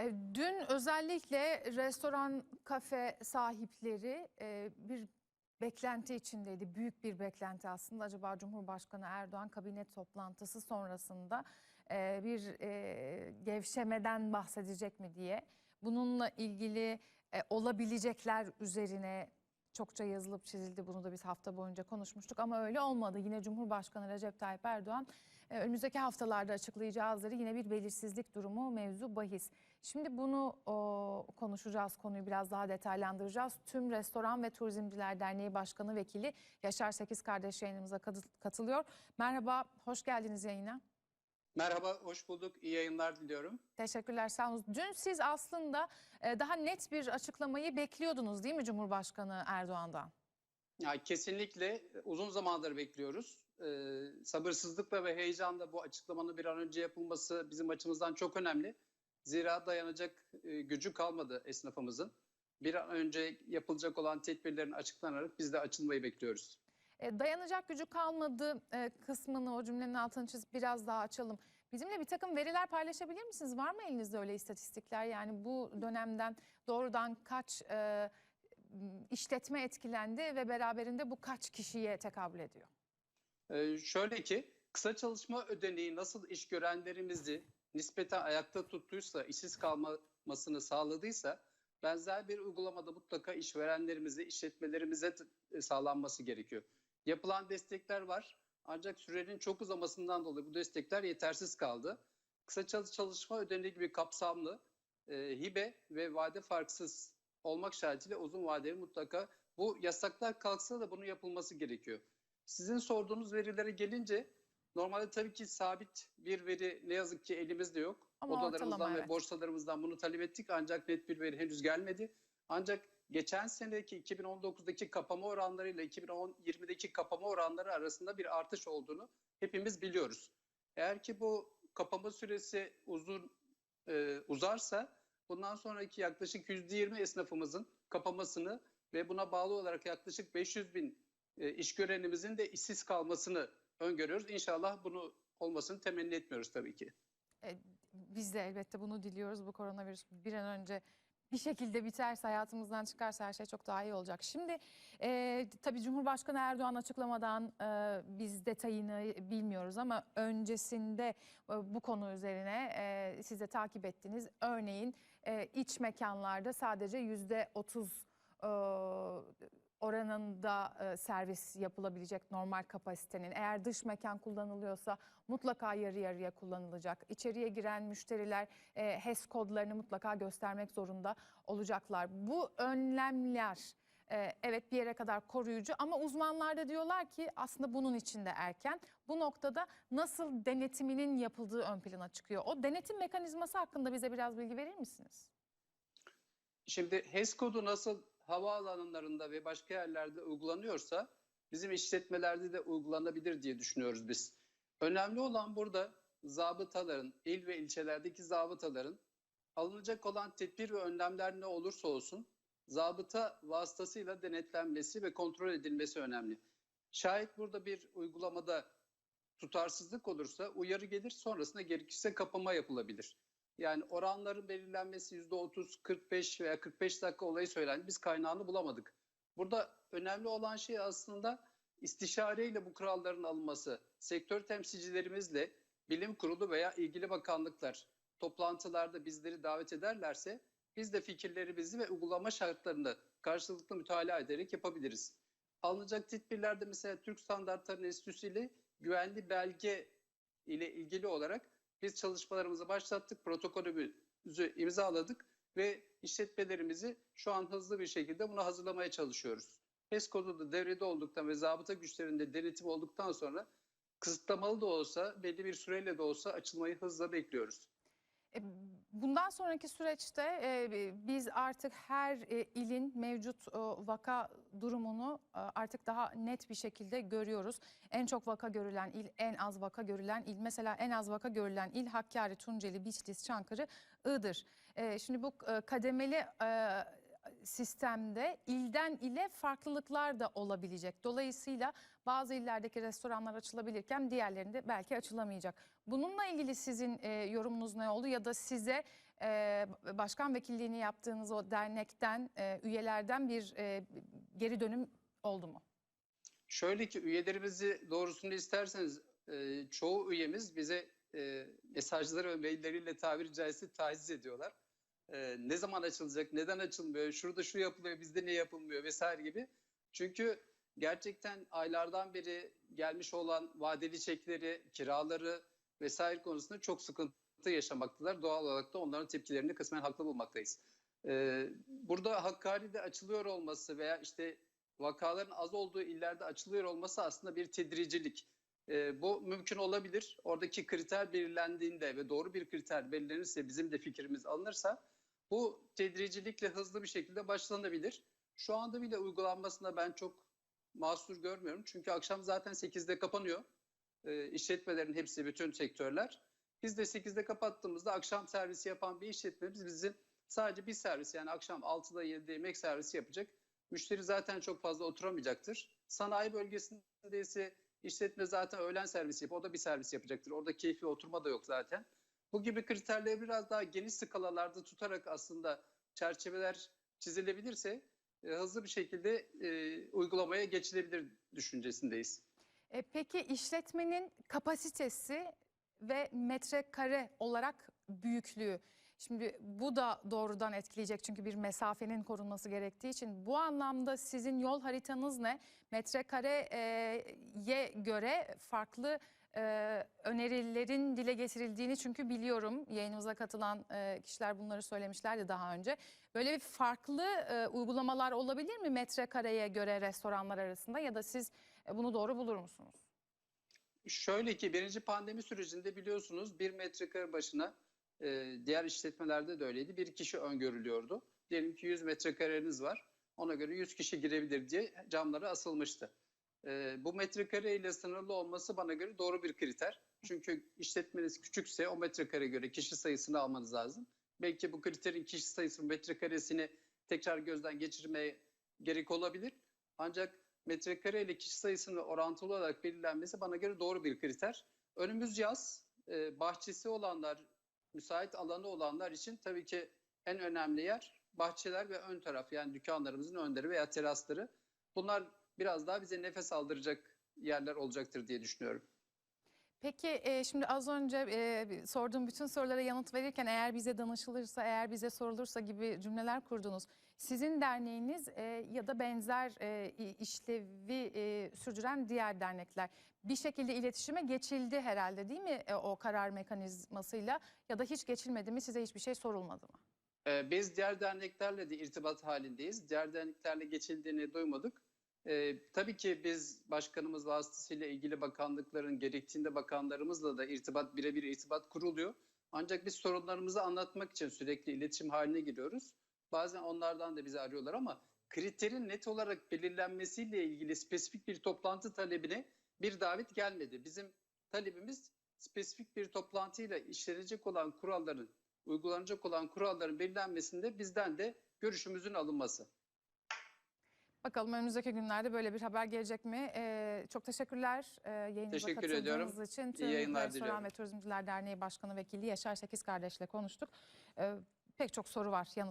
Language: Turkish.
E, Dün özellikle restoran, kafe sahipleri e, bir beklenti içindeydi. Büyük bir beklenti aslında. Acaba Cumhurbaşkanı Erdoğan kabinet toplantısı sonrasında e, bir gevşemeden bahsedecek mi diye. Bununla ilgili olabilecekler üzerine çokça yazılıp çizildi. Bunu da biz hafta boyunca konuşmuştuk ama öyle olmadı. Yine Cumhurbaşkanı Recep Tayyip Erdoğan önümüzdeki haftalarda açıklayacağızları yine bir belirsizlik durumu mevzu bahis. Şimdi bunu o, konuşacağız, konuyu biraz daha detaylandıracağız. Tüm Restoran ve Turizmciler Derneği Başkanı Vekili Yaşar Sekiz kardeş yayınımıza katı- katılıyor. Merhaba, hoş geldiniz yayına. Merhaba, hoş bulduk. İyi yayınlar diliyorum. Teşekkürler, sağ olun. Dün siz aslında e, daha net bir açıklamayı bekliyordunuz değil mi Cumhurbaşkanı Erdoğan'dan? Ya kesinlikle uzun zamandır bekliyoruz. Ee, sabırsızlıkla ve heyecanla bu açıklamanın bir an önce yapılması bizim açımızdan çok önemli. Zira dayanacak e, gücü kalmadı esnafımızın. Bir an önce yapılacak olan tedbirlerin açıklanarak biz de açılmayı bekliyoruz. E, dayanacak gücü kalmadı e, kısmını o cümlenin altını çizip biraz daha açalım. Bizimle bir takım veriler paylaşabilir misiniz? Var mı elinizde öyle istatistikler? Yani bu dönemden doğrudan kaç e, işletme etkilendi ve beraberinde bu kaç kişiye tekabül ediyor? Ee, şöyle ki kısa çalışma ödeneği nasıl iş görenlerimizi nispeten ayakta tuttuysa, işsiz kalmasını sağladıysa benzer bir uygulamada mutlaka işverenlerimize, işletmelerimize e, sağlanması gerekiyor. Yapılan destekler var ancak sürenin çok uzamasından dolayı bu destekler yetersiz kaldı. Kısa çalış- çalışma ödeneği gibi kapsamlı e, hibe ve vade farksız olmak şartıyla uzun vadeli mutlaka bu yasaklar kalksa da bunun yapılması gerekiyor. Sizin sorduğunuz verilere gelince normalde tabii ki sabit bir veri ne yazık ki elimizde yok. Ama Odalarımızdan ortalama, ve evet. borsalarımızdan bunu talep ettik ancak net bir veri henüz gelmedi. Ancak geçen seneki 2019'daki kapama oranlarıyla 2020'deki kapama oranları arasında bir artış olduğunu hepimiz biliyoruz. Eğer ki bu kapama süresi uzun e, uzarsa bundan sonraki yaklaşık %20 esnafımızın kapamasını ve buna bağlı olarak yaklaşık 500 bin e, iş görenimizin de işsiz kalmasını öngörüyoruz. İnşallah bunu olmasını temenni etmiyoruz tabii ki. E, biz de elbette bunu diliyoruz. Bu koronavirüs bir an önce bir şekilde biterse, hayatımızdan çıkarsa her şey çok daha iyi olacak. Şimdi e, tabii Cumhurbaşkanı Erdoğan açıklamadan e, biz detayını bilmiyoruz ama öncesinde e, bu konu üzerine e, siz takip ettiniz. Örneğin e, iç mekanlarda sadece yüzde otuz e, oranında e, servis yapılabilecek normal kapasitenin. Eğer dış mekan kullanılıyorsa mutlaka yarı yarıya kullanılacak. İçeriye giren müşteriler e, HES kodlarını mutlaka göstermek zorunda olacaklar. Bu önlemler e, evet bir yere kadar koruyucu ama uzmanlar da diyorlar ki aslında bunun için de erken. Bu noktada nasıl denetiminin yapıldığı ön plana çıkıyor. O denetim mekanizması hakkında bize biraz bilgi verir misiniz? Şimdi HES kodu nasıl havaalanlarında ve başka yerlerde uygulanıyorsa bizim işletmelerde de uygulanabilir diye düşünüyoruz biz. Önemli olan burada zabıtaların, il ve ilçelerdeki zabıtaların alınacak olan tedbir ve önlemler ne olursa olsun zabıta vasıtasıyla denetlenmesi ve kontrol edilmesi önemli. Şayet burada bir uygulamada tutarsızlık olursa uyarı gelir sonrasında gerekirse kapama yapılabilir. Yani oranların belirlenmesi %30, 45 veya 45 dakika olayı söylendi. Biz kaynağını bulamadık. Burada önemli olan şey aslında istişareyle bu kuralların alınması. Sektör temsilcilerimizle bilim kurulu veya ilgili bakanlıklar toplantılarda bizleri davet ederlerse biz de fikirlerimizi ve uygulama şartlarını karşılıklı mütalaa ederek yapabiliriz. Alınacak tedbirlerde mesela Türk Standartları Enstitüsü ile güvenli belge ile ilgili olarak biz çalışmalarımızı başlattık, protokolümüzü imzaladık ve işletmelerimizi şu an hızlı bir şekilde buna hazırlamaya çalışıyoruz. HES kodu da devrede olduktan ve zabıta güçlerinde denetim olduktan sonra kısıtlamalı da olsa, belli bir süreyle de olsa açılmayı hızla bekliyoruz. E, Bundan sonraki süreçte e, biz artık her e, ilin mevcut vaka durumunu artık daha net bir şekilde görüyoruz. En çok vaka görülen il, en az vaka görülen il. Mesela en az vaka görülen il Hakkari, Tunceli, Bitlis, Çankırı, Iğdır. Şimdi bu kademeli sistemde ilden ile farklılıklar da olabilecek. Dolayısıyla bazı illerdeki restoranlar açılabilirken diğerlerinde belki açılamayacak. Bununla ilgili sizin e, yorumunuz ne oldu ya da size e, başkan vekilliğini yaptığınız o dernekten, e, üyelerden bir e, geri dönüm oldu mu? Şöyle ki üyelerimizi doğrusunu isterseniz e, çoğu üyemiz bize e, mesajları ve mailleriyle tabiri caizse taciz ediyorlar. E, ne zaman açılacak, neden açılmıyor, şurada şu yapılıyor, bizde ne yapılmıyor vesaire gibi. Çünkü gerçekten aylardan beri gelmiş olan vadeli çekleri, kiraları vesaire konusunda çok sıkıntı yaşamaktalar. Doğal olarak da onların tepkilerini kısmen haklı bulmaktayız. E, burada Hakkari'de açılıyor olması veya işte vakaların az olduğu illerde açılıyor olması aslında bir tedricilik. Ee, bu mümkün olabilir. Oradaki kriter belirlendiğinde ve doğru bir kriter belirlenirse bizim de fikrimiz alınırsa bu tedricilikle hızlı bir şekilde başlanabilir. Şu anda bile uygulanmasında ben çok mahsur görmüyorum. Çünkü akşam zaten 8'de kapanıyor. Ee, işletmelerin hepsi, bütün sektörler. Biz de 8'de kapattığımızda akşam servisi yapan bir işletmemiz bizim sadece bir servis yani akşam 6'da 7'de yemek servisi yapacak. Müşteri zaten çok fazla oturamayacaktır. Sanayi bölgesinde ise işletme zaten öğlen servisi yapıyor. O da bir servis yapacaktır. Orada keyfi oturma da yok zaten. Bu gibi kriterleri biraz daha geniş skalalarda tutarak aslında çerçeveler çizilebilirse e, hızlı bir şekilde e, uygulamaya geçilebilir düşüncesindeyiz. E, peki işletmenin kapasitesi ve metrekare olarak büyüklüğü. Şimdi bu da doğrudan etkileyecek çünkü bir mesafenin korunması gerektiği için. Bu anlamda sizin yol haritanız ne? Metrekareye göre farklı e, önerilerin dile getirildiğini çünkü biliyorum. Yayınımıza katılan e, kişiler bunları söylemişlerdi daha önce. Böyle bir farklı e, uygulamalar olabilir mi metrekareye göre restoranlar arasında ya da siz e, bunu doğru bulur musunuz? Şöyle ki birinci pandemi sürecinde biliyorsunuz bir metrekare başına e, diğer işletmelerde de öyleydi. Bir kişi öngörülüyordu. Diyelim ki 100 metrekareniz var. Ona göre 100 kişi girebilir diye camları asılmıştı. E, bu metrekare ile sınırlı olması bana göre doğru bir kriter. Çünkü işletmeniz küçükse o metrekare göre kişi sayısını almanız lazım. Belki bu kriterin kişi sayısı metrekaresini tekrar gözden geçirmeye gerek olabilir. Ancak metrekare ile kişi sayısının orantılı olarak belirlenmesi bana göre doğru bir kriter. Önümüz yaz, e, bahçesi olanlar, müsait alanı olanlar için tabii ki en önemli yer bahçeler ve ön taraf yani dükkanlarımızın önleri veya terasları. Bunlar biraz daha bize nefes aldıracak yerler olacaktır diye düşünüyorum. Peki e, şimdi az önce e, sorduğum bütün sorulara yanıt verirken eğer bize danışılırsa, eğer bize sorulursa gibi cümleler kurdunuz. Sizin derneğiniz e, ya da benzer e, işlevi e, sürdüren diğer dernekler bir şekilde iletişime geçildi herhalde değil mi e, o karar mekanizmasıyla ya da hiç geçilmedi mi size hiçbir şey sorulmadı mı? Biz diğer derneklerle de irtibat halindeyiz. Diğer derneklerle geçildiğini duymadık. Ee, tabii ki biz başkanımız vasıtasıyla ilgili bakanlıkların gerektiğinde bakanlarımızla da irtibat birebir irtibat kuruluyor. Ancak biz sorunlarımızı anlatmak için sürekli iletişim haline giriyoruz. Bazen onlardan da bizi arıyorlar ama kriterin net olarak belirlenmesiyle ilgili spesifik bir toplantı talebine bir davet gelmedi. Bizim talebimiz spesifik bir toplantıyla işlenecek olan kuralların, uygulanacak olan kuralların belirlenmesinde bizden de görüşümüzün alınması. Bakalım önümüzdeki günlerde böyle bir haber gelecek mi? Ee, çok teşekkürler e, yayınımıza Teşekkür katıldığınız ediyorum. için. İyi Tüm yayınlar Restoran diliyorum. ve Turizmciler Derneği Başkanı Vekili Yaşar Sekiz kardeşle konuştuk. Ee, pek çok soru var yanıt